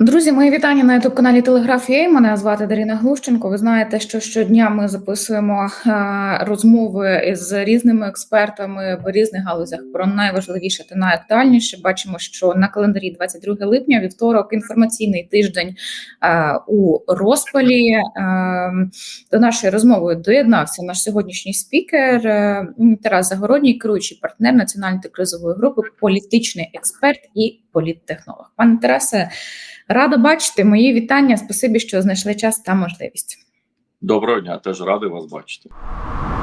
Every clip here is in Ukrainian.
Друзі, мої вітання на youtube каналі Телеграф Є. Мене звати Даріна Глущенко. Ви знаєте, що щодня ми записуємо е, розмови з різними експертами в різних галузях про найважливіше та найактуальніше. Бачимо, що на календарі 22 липня, вівторок, інформаційний тиждень е, у розпалі. Е, до нашої розмови доєднався наш сьогоднішній спікер Тарас Загородній, керуючий партнер національної антикризової групи, політичний експерт і політтехнолог. Пане Тарасе. Рада бачити мої вітання. Спасибі, що знайшли час та можливість. Доброго дня, теж радий вас бачити.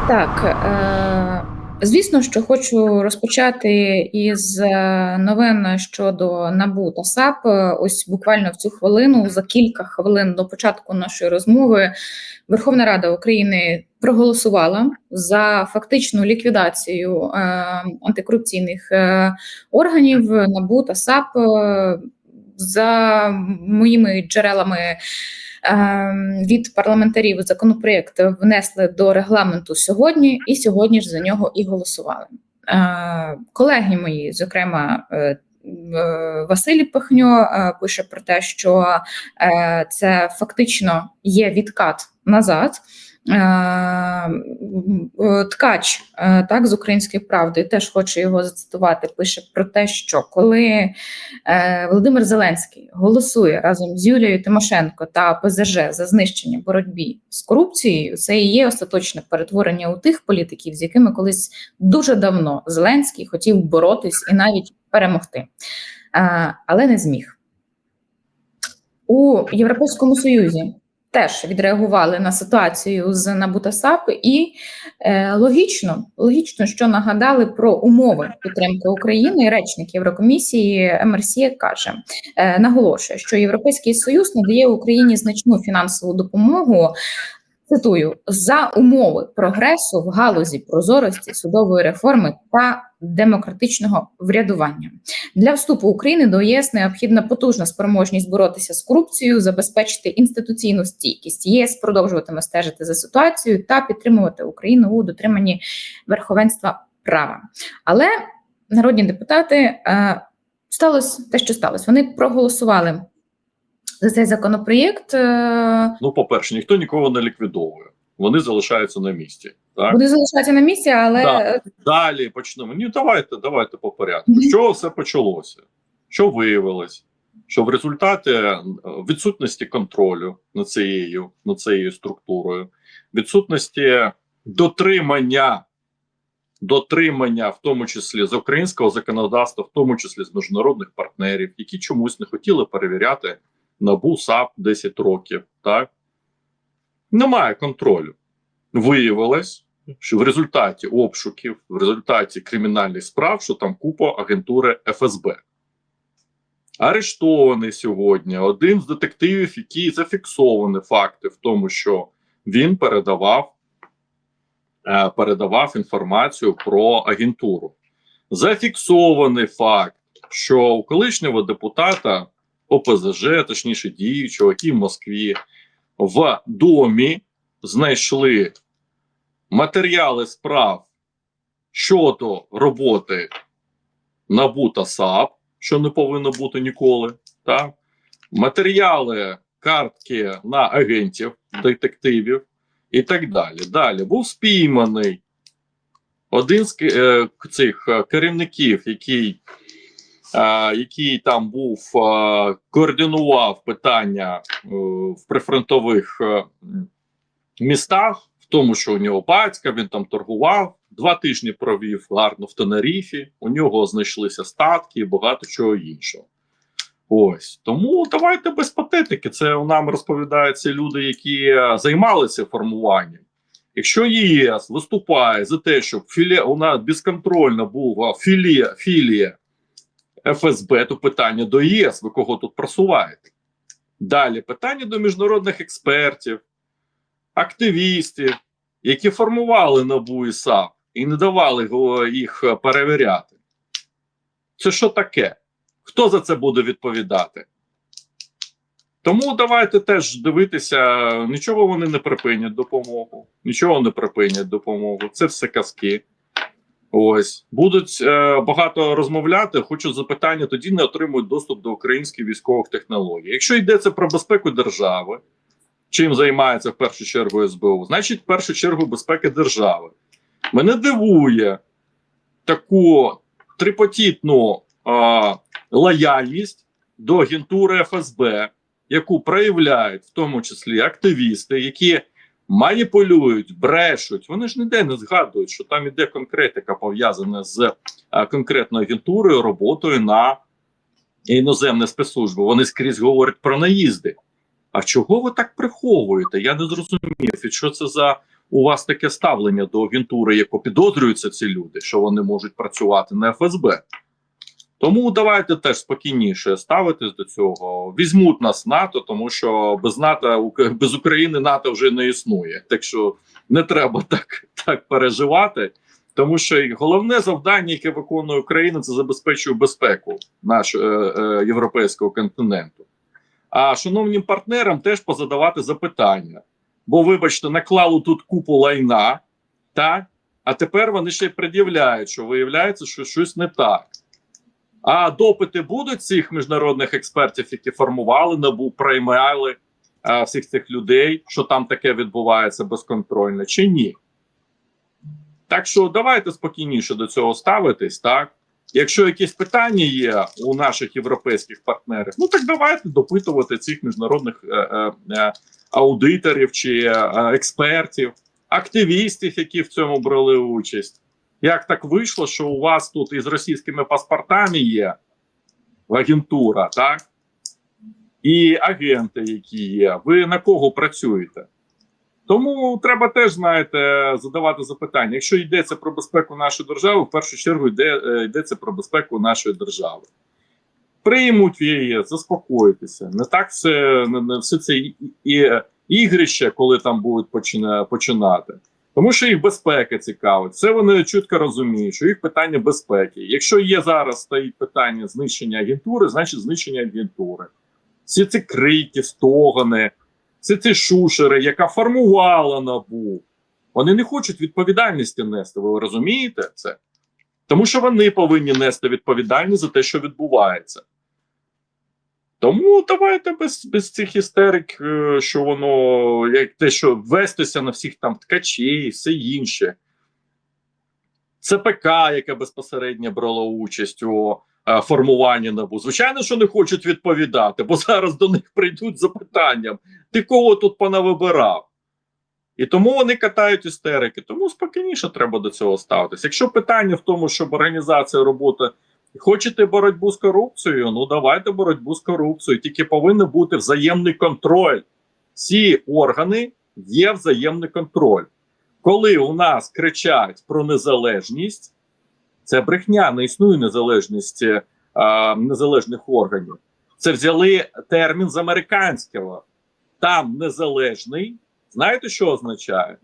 Так, е, звісно, що хочу розпочати із е, новин щодо НАБУ та САП. Ось буквально в цю хвилину, за кілька хвилин до початку нашої розмови, Верховна Рада України проголосувала за фактичну ліквідацію е, антикорупційних органів НАБУ та САП. Е, за моїми джерелами ем, від парламентарів законопроєкт внесли до регламенту сьогодні, і сьогодні ж за нього і голосували. Е, колеги мої, зокрема, е, Василь Пихньо пише про те, що е, це фактично є відкат назад. Е, е, ткач е, так з української правди. Теж хочу його зацитувати. Пише про те, що коли Володимир Зеленський голосує разом з Юлією Тимошенко та ПЗЖ за знищення боротьбі з корупцією, це і є остаточне перетворення у тих політиків, з якими колись дуже давно Зеленський хотів боротись і навіть перемогти, але не зміг. У Європейському Союзі теж відреагували на ситуацію з Набутасап, і е, логічно, логічно, що нагадали про умови підтримки України. Речник Єврокомісії МРСІ каже, е, наголошує, що Європейський Союз надає Україні значну фінансову допомогу. Цитую за умови прогресу в галузі прозорості судової реформи та демократичного врядування для вступу України до ЄС необхідна потужна спроможність боротися з корупцією, забезпечити інституційну стійкість. ЄС продовжуватиме стежити за ситуацією та підтримувати Україну у дотриманні верховенства права. Але народні депутати е, сталося те, що сталося. Вони проголосували за цей законопроєкт. Е, ну, по-перше, ніхто нікого не ліквідовує. Вони залишаються на місці. Так? Вони залишаються на місці, але да. далі почнемо. Ні, давайте, давайте по порядку. Mm -hmm. Що все почалося? Що виявилось? Що в результаті е, відсутності контролю над цією над цією структурою, відсутності дотримання, дотримання, в тому числі з українського законодавства, в тому числі з міжнародних партнерів, які чомусь не хотіли перевіряти набу САП 10 років. Так немає контролю. Виявилось, що в результаті обшуків, в результаті кримінальних справ, що там купа агентури ФСБ. Арештований сьогодні один з детективів, який зафіксовані факти в тому, що він передавав е, передавав інформацію про агентуру. Зафіксований факт, що у колишнього депутата ОПЗЖ, точніше діючого, який в Москві, в домі знайшли матеріали справ щодо роботи НАБУ та САП, що не повинно бути ніколи. Так? Матеріали картки на агентів, детективів і так далі. Далі був спійманий один з е, цих е, керівників, який який там був координував питання е, в прифронтових е, містах, тому, що у нього батька він там торгував. Два тижні провів гарно в Тенеріфі, у нього знайшлися статки і багато чого іншого. Ось тому давайте без патетики. Це нам розповідають люди, які е, займалися формуванням. Якщо ЄС виступає за те, щоб філія у нас безконтрольно була філія філія ФСБ, то питання до ЄС, ви кого тут просуваєте? Далі питання до міжнародних експертів, активістів, які формували НАБУ і САП і не давали їх перевіряти. Це що таке? Хто за це буде відповідати? Тому давайте теж дивитися, нічого вони не припинять допомогу, нічого не припинять допомогу. Це все казки. Ось будуть е, багато розмовляти. Хочу запитання, тоді не отримують доступ до українських військових технологій. Якщо йдеться про безпеку держави, чим займається в першу чергу СБУ, значить, в першу чергу безпеки держави. Мене дивує таку трипотітну е, лояльність до агентури ФСБ, яку проявляють в тому числі активісти, які маніпулюють, брешуть. Вони ж ніде не згадують, що там іде конкретика пов'язана з а, конкретною агентурою, роботою на іноземні спецслужби. Вони скрізь говорять про наїзди. А чого ви так приховуєте? Я не зрозумів. І що це за у вас таке ставлення до агентури, яку підозрюються ці люди, що вони можуть працювати на ФСБ? Тому давайте теж спокійніше ставитись до цього. Візьмуть нас НАТО, тому що без НАТО без України НАТО вже не існує. Так що не треба так, так переживати. Тому що головне завдання, яке виконує Україна, це забезпечує безпеку нашого е, е, європейського континенту. А шановним партнерам теж позадавати запитання. Бо, вибачте, наклали тут купу лайна, так? а тепер вони ще й пред'являють, що виявляється, що щось не так. А допити будуть цих міжнародних експертів, які формували набу, приймали а, всіх цих людей, що там таке відбувається безконтрольно, чи ні? Так що давайте спокійніше до цього ставитись, так? Якщо якісь питання є у наших європейських партнерів, ну так давайте допитувати цих міжнародних е, е, е, аудиторів чи е, експертів, активістів, які в цьому брали участь. Як так вийшло, що у вас тут із російськими паспортами є агентура, так? І агенти, які є. Ви на кого працюєте? Тому треба теж, знаєте, задавати запитання. Якщо йдеться про безпеку нашої держави, в першу чергу йде, е, йдеться про безпеку нашої держави. Приймуть в ЄС, заспокойтеся. Не так все, не, не все це і, і, ігрище, коли там будуть почина, починати. Тому що їх безпека цікавить. Це вони чітко розуміють, що їх питання безпеки. Якщо є зараз стоїть питання знищення агентури, значить знищення агентури. Всі ці крики, стогани, всі ці шушери, яка формувала набу, вони не хочуть відповідальності нести. Ви розумієте це? Тому що вони повинні нести відповідальність за те, що відбувається. Тому давайте без без цих істерик, е, що воно як те, що вестися на всіх там ткачей, все інше. ЦПК, яке безпосередньо брало участь у е, формуванні набу. Звичайно, що не хочуть відповідати, бо зараз до них прийдуть запитанням: ти кого тут понавибирав? І тому вони катають істерики. Тому спокійніше треба до цього ставитися. Якщо питання в тому, щоб організація роботи Хочете боротьбу з корупцією? Ну давайте боротьбу з корупцією. Тільки повинен бути взаємний контроль. Всі органи є взаємний контроль. Коли у нас кричать про незалежність, це брехня, не існує незалежності а, незалежних органів. Це взяли термін з американського. Там незалежний. Знаєте, що означає?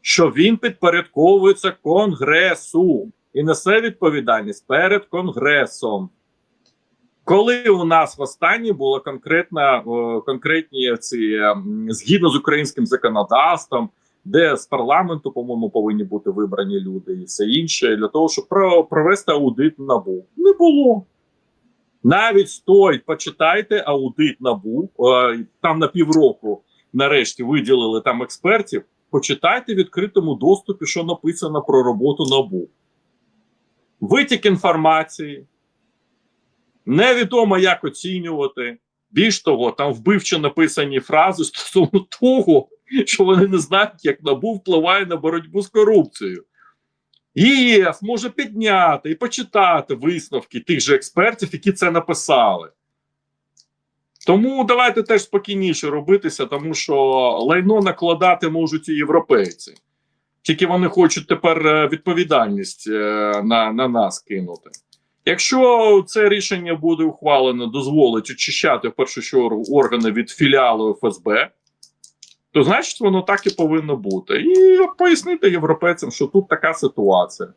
Що він підпорядковується Конгресу і несе відповідальність перед Конгресом. Коли у нас в останнє було конкретно, конкретні ці згідно з українським законодавством, де з парламенту, по-моєму, повинні бути вибрані люди і все інше, для того, щоб провести аудит набу. Не було. Навіть стоїть, почитайте аудит набу. Е, там на півроку нарешті виділили там експертів. Почитайте в відкритому доступі, що написано про роботу набу витік інформації, невідомо як оцінювати. Більш того, там вбивчо написані фрази стосовно того, що вони не знають, як набу впливає на боротьбу з корупцією. ЄС може підняти і почитати висновки тих же експертів, які це написали. Тому давайте теж спокійніше робитися, тому що лайно накладати можуть і європейці. Тільки вони хочуть тепер е, відповідальність е, на, на нас кинути. Якщо це рішення буде ухвалено, дозволить очищати в першу чергу органи від філіалу ФСБ, то значить воно так і повинно бути. І пояснити європейцям, що тут така ситуація.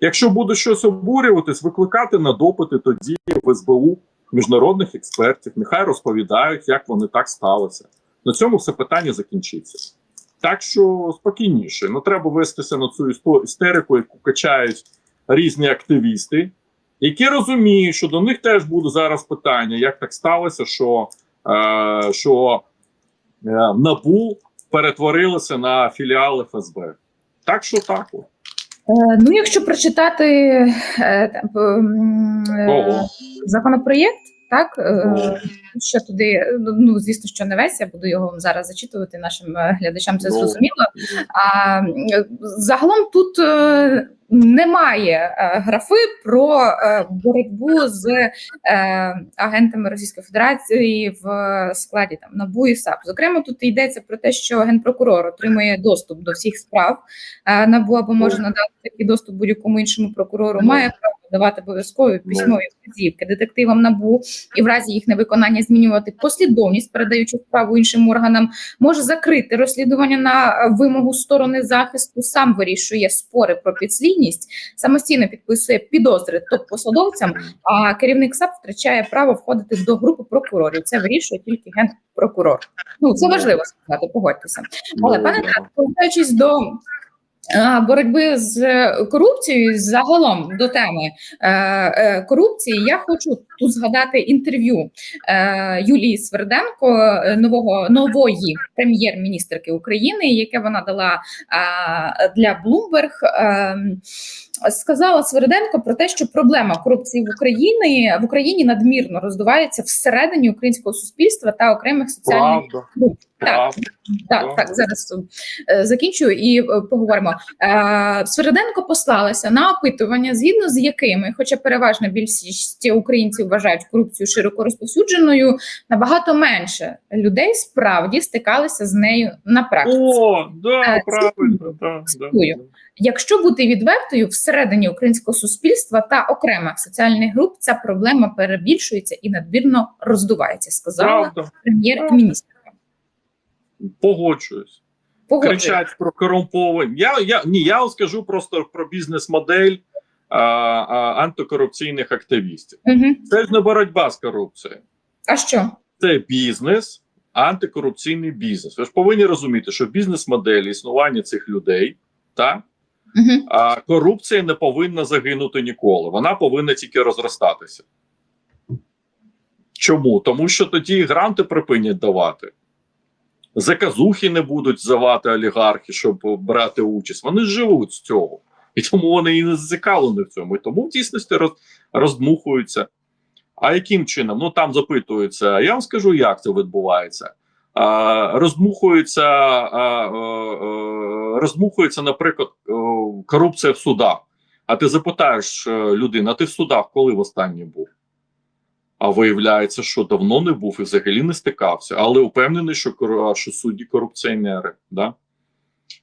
Якщо буде щось обурюватись, викликати на допити тоді в СБУ міжнародних експертів, нехай розповідають, як вони так сталося. На цьому все питання закінчиться. Так що спокійніше. Не треба вестися на цю істерику, яку качають різні активісти, які розуміють, що до них теж буде зараз питання, як так сталося, що, е, що НАБУ перетворилося на філіал ФСБ. Так що так. Е, Ну, якщо прочитати е, е, Ого. законопроєкт, так е, Ого. що туди, ну звісно, що не весь, я буду його вам зараз зачитувати нашим е, глядачам. Це зрозуміло. А е, загалом тут е, немає е, графи про е, боротьбу з е, агентами Російської Федерації в складі там НАБУ і САП. Зокрема, тут йдеться про те, що генпрокурор отримує доступ до всіх справ НАБУ або може надати такий доступ будь-якому іншому прокурору. Ну. Має право давати обов'язкові Ну. письмові вказівки детективам НАБУ і в разі їх невиконання змінювати послідовність, передаючи справу іншим органам може закрити розслідування на вимогу сторони захисту, сам вирішує спори про підслідність, самостійно підписує підозри топ-посадовцям, а керівник САП втрачає право входити до групи прокурорів. Це вирішує тільки генпрокурор. Ну це важливо сказати, погодьтеся. Але Ну, пане повертаючись до боротьби з корупцією, загалом до теми. Е, е, корупції, я хочу тут згадати інтерв'ю е, Юлії Сверденко, е, нового нової прем'єр-міністрки України, яке вона дала е, для Bloomberg. Е, Сказала Сверденко про те, що проблема корупції в Україні в Україні надмірно роздувається всередині українського суспільства та окремих соціальних груп. Правда. Так, так, зараз е, закінчую і е, поговоримо. Свериденко послалася на опитування, згідно з якими, хоча переважна більшість українців вважають корупцію широко розповсюдженою, набагато менше людей справді стикалися з нею на практиці. О, да, Е, правильно. Да, да. Якщо бути відвертою, всередині українського суспільства та окремих соціальних груп ця проблема перебільшується і надмірно роздувається, сказала прем'єр-міністр. погоджуюсь. Погоджуюсь. кричать про корумповані. Я, я, ні, я скажу просто про бізнес-модель а, а, антикорупційних активістів. Угу. Це ж не боротьба з корупцією, А що? це бізнес, антикорупційний бізнес. Ви ж повинні розуміти, що бізнес-модель існування цих людей, так, Угу. а корупція не повинна загинути ніколи. Вона повинна тільки розростатися. Чому? Тому що тоді гранти припинять давати. Заказухи не будуть здавати олігархи, щоб брати участь. Вони живуть з цього. І тому вони і не зацікавлені в цьому. І тому в дійсності роз, роздмухуються. А яким чином? Ну там запитуються. Я вам скажу, як це відбувається. А, роздмухується, а, а, а, роздмухується, наприклад, корупція в судах. А ти запитаєш е, людину, ти в судах коли в останній був? А виявляється, що давно не був і взагалі не стикався, але впевнений, що, що судді корупціонери. Да?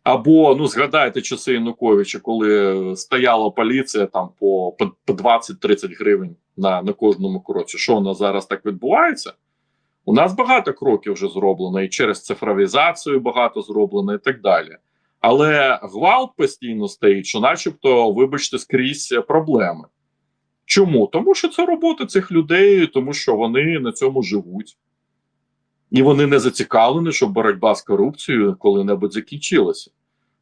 Або ну згадайте часи Януковича, коли стояла поліція там по, по, по 20-30 гривень на, на кожному кроці. Що у нас зараз так відбувається? У нас багато кроків вже зроблено, і через цифровізацію багато зроблено, і так далі. Але гвалт постійно стоїть, що, начебто, вибачте, скрізь проблеми. Чому? Тому що це робота цих людей, тому що вони на цьому живуть. І вони не зацікавлені, щоб боротьба з корупцією коли-небудь закінчилася.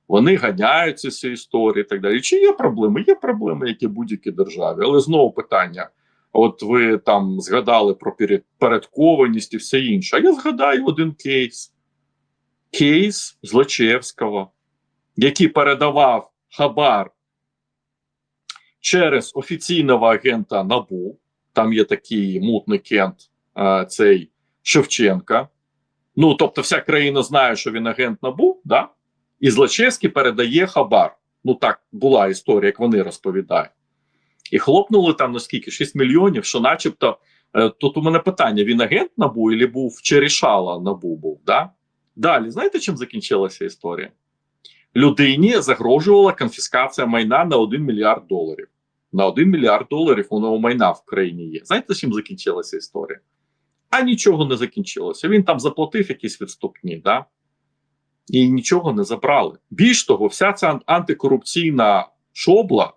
Вони ганяються ці історії і так далі. Чи є проблеми? Є проблеми, як і будь-якій державі. Але знову питання: от ви там згадали про передкованість і все інше. А я згадаю один кейс: кейс Злочевського, який передавав хабар через офіційного агента НАБУ. Там є такий мутний кент, а, цей Шевченка. Ну, тобто, вся країна знає, що він агент НАБУ, да? і Злочевський передає хабар. Ну, так була історія, як вони розповідають. І хлопнули там наскільки 6 мільйонів, що, начебто, е, тут у мене питання: він агент НАБУ і був чи рішала НАБУ був? Да? Далі, знаєте, чим закінчилася історія? Людині загрожувала конфіскація майна на 1 мільярд доларів. На 1 мільярд доларів воно майна в країні є. Знаєте, чим закінчилася історія? А нічого не закінчилося. Він там заплатив якісь відступні, да? і нічого не забрали. Більш того, вся ця антикорупційна шобла,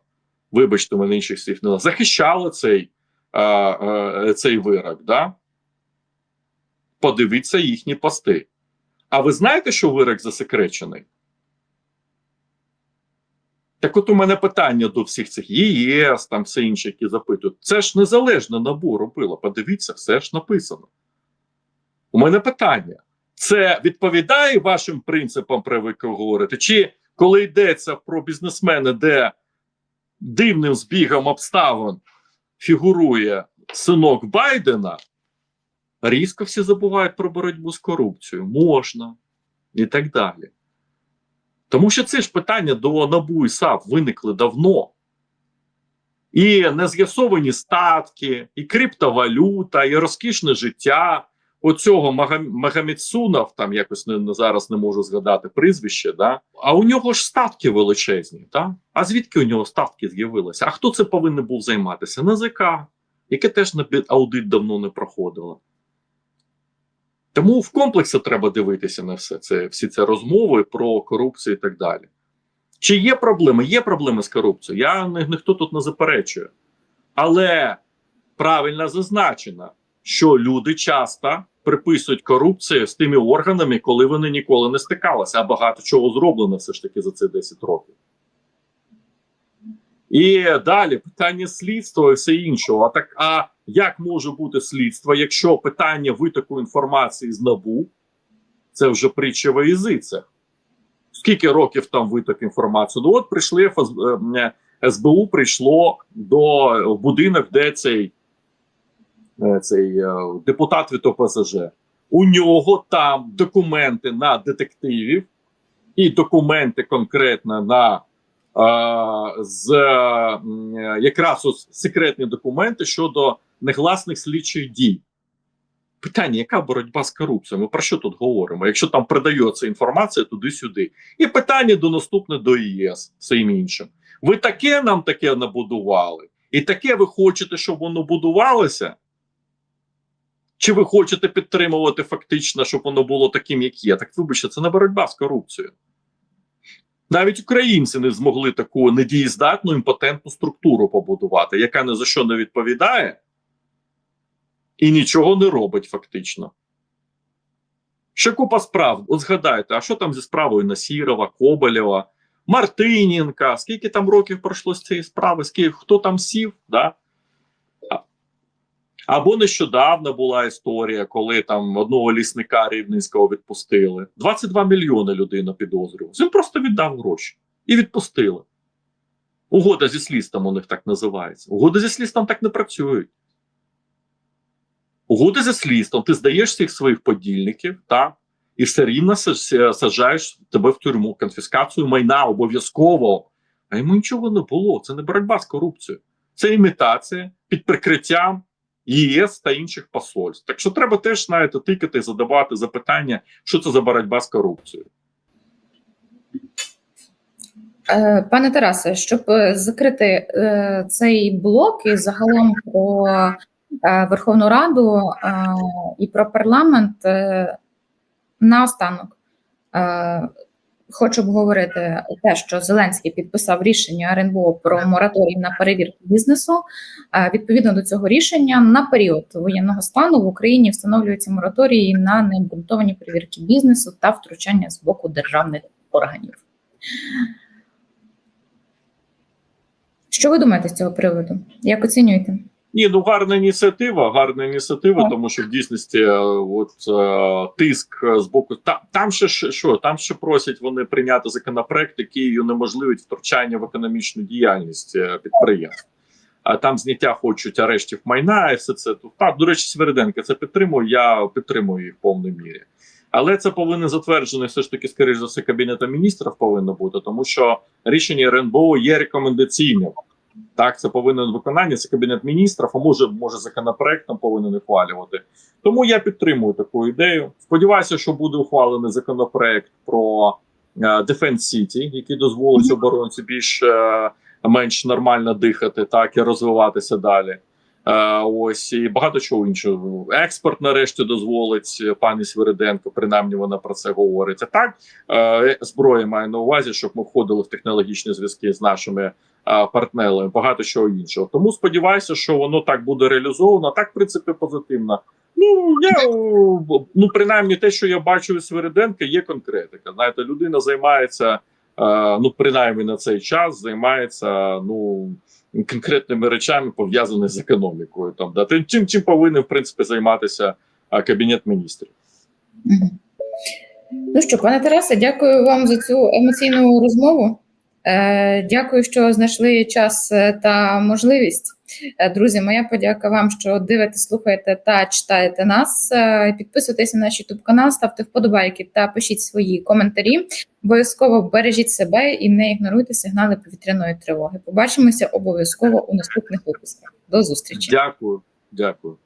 вибачте, мене інших слів не захищала цей, е, е, цей вирок. Да? Подивіться їхні пости. А ви знаєте, що вирок засекречений? Так от у мене питання до всіх цих ЄС, там все інше, які запитують. Це ж незалежно набу робило. Подивіться, все ж написано. У мене питання: це відповідає вашим принципам, про які говорите? Чи коли йдеться про бізнесмени, де дивним збігом обставин фігурує синок Байдена, різко всі забувають про боротьбу з корупцією? Можна і так далі. Тому що це ж питання до НАБУ і САП виникли давно. І нез'ясовані статки, і криптовалюта, і розкішне життя оцього Магам... Там якось не, зараз не можу згадати прізвище, да? а у нього ж статки величезні. Да? А звідки у нього статки з'явилися? А хто це повинен був займатися? НАЗК, яке теж на аудит давно не проходило. Тому в комплексі треба дивитися на все це, всі ці розмови про корупцію і так далі. Чи є проблеми? Є проблеми з корупцією. Я ніхто тут не заперечує. Але правильно зазначено, що люди часто приписують корупцію з тими органами, коли вони ніколи не стикалися, а багато чого зроблено все ж таки за ці 10 років. І далі питання слідства і все іншого. А так, а як може бути слідство, якщо питання витоку інформації з НАБУ це вже притча в язицях? Скільки років там виток інформації? Ну от прийшли е, СБУ прийшло до будинок, де цей, е, цей е, депутат від ОПЗЖ. У нього там документи на детективів і документи конкретно на е, з е, якраз секретні документи щодо негласних слідчих дій. Питання, яка боротьба з корупцією? Ми про що тут говоримо? Якщо там передається інформація туди-сюди, і питання до наступне до ЄС, всім іншим. Ви таке нам таке набудували, і таке ви хочете, щоб воно будувалося? Чи ви хочете підтримувати фактично, щоб воно було таким, як є? Так вибачте, це не боротьба з корупцією. Навіть українці не змогли таку недієздатну імпотентну структуру побудувати, яка ні за що не відповідає і нічого не робить фактично. Ще купа справ. От згадайте, а що там зі справою Насірова, Коболєва, Мартиненка? Скільки там років пройшло з цієї справи? Скільки хто там сів? Да? Або нещодавно була історія, коли там одного лісника рівненського відпустили. 22 мільйони людина підозрював. Він просто віддав гроші і відпустили. Угода зі слідством у них так називається. Угоди зі слідством так не працюють. Угоди зі слідством, ти здаєш всіх своїх подільників, так? І все рівно саджаєш тебе в тюрму, конфіскацію майна обов'язково. А йому нічого не було. Це не боротьба з корупцією, це імітація під прикриттям ЄС та інших посольств. Так що треба теж знаєте, тикати задавати запитання, що це за боротьба з корупцією. Е, Пане Тарасе, щоб е, закрити е, цей блок і загалом про Верховну Раду і про парламент, наостанок хочу обговорити те, що Зеленський підписав рішення РНБО про мораторій на перевірку бізнесу. Е, Відповідно до цього рішення, на період воєнного стану в Україні встановлюються мораторії на необґрунтовані перевірки бізнесу та втручання з боку державних органів. Що ви думаєте з цього приводу? Як оцінюєте? Ні, ну гарна ініціатива, гарна ініціатива, Так. тому що в дійсності е, от е, тиск е, з боку там, там ще що там ще просять вони прийняти законопроект, який унеможливить втручання в економічну діяльність е, підприємств. А там зняття хочуть арештів майна і все це. Так, до речі, Свериденко це підтримую. Я підтримую їх в повній мірі. Але це повинно затверджено все ж таки, скоріш за все, кабінетом міністрів повинно бути, тому що рішення РНБО є рекомендаційним. Так, це повинен виконання, це кабінет міністрів, а може, може законопроектом повинен ухвалювати. Тому я підтримую таку ідею. Сподіваюся, що буде ухвалений законопроект про е, Defense City, який дозволить оборонці більш е, менш нормально дихати, так і розвиватися далі. Е, ось і багато чого іншого. Експорт нарешті дозволить е, пані Свириденко, принаймні вона про це говорить. А так е, зброя має на увазі, щоб ми входили в технологічні зв'язки з нашими партнерами, багато чого іншого. Тому сподіваюся, що воно так буде реалізовано. Так, в принципі, позитивно. Ну я ну принаймні те, що я бачу у Свириденка, є конкретика. Знаєте, людина займається, ну принаймні на цей час, займається ну конкретними речами, пов'язаними з економікою. Там да тим, чим чим повинен в принципі займатися кабінет міністрів. Ну що, пане Тарасе, дякую вам за цю емоційну розмову. Е, Дякую, що знайшли час е, та можливість. Е, Друзі, моя подяка вам, що дивитесь, слухаєте та читаєте нас. Підписуйтесь на наш YouTube канал, ставте вподобайки та пишіть свої коментарі. Обов'язково бережіть себе і не ігноруйте сигнали повітряної тривоги. Побачимося обов'язково у наступних випусках. До зустрічі. Дякую, дякую.